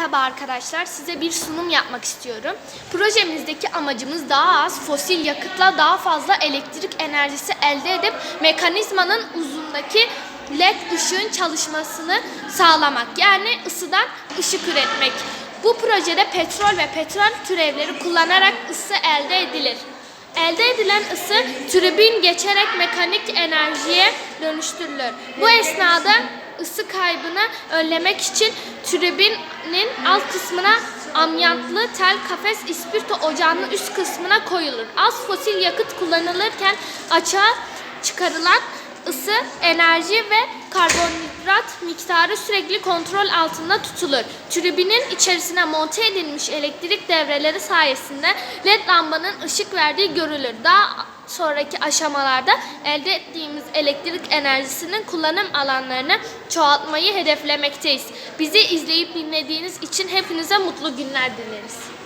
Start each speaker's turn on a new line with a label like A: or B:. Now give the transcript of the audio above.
A: Merhaba arkadaşlar, size bir sunum yapmak istiyorum. Projemizdeki amacımız daha az fosil yakıtla daha fazla elektrik enerjisi elde edip mekanizmanın uzundaki led ışığın çalışmasını sağlamak. Yani ısıdan ışık üretmek. Bu projede petrol ve petrol türevleri kullanarak ısı elde edilir. Elde edilen ısı tribün geçerek mekanik enerjiye dönüştürülür. Bu esnada ısı kaybını önlemek için tribünin alt kısmına amyantlı tel kafes ispirto ocağının üst kısmına koyulur. Az fosil yakıt kullanılırken açığa çıkarılan ısı, enerji ve karbonhidrat miktarı sürekli kontrol altında tutulur. Tribünün içerisine monte edilmiş elektrik devreleri sayesinde led lambanın ışık verdiği görülür. Daha sonraki aşamalarda elde ettiğimiz elektrik enerjisinin kullanım alanlarını çoğaltmayı hedeflemekteyiz. Bizi izleyip dinlediğiniz için hepinize mutlu günler dileriz.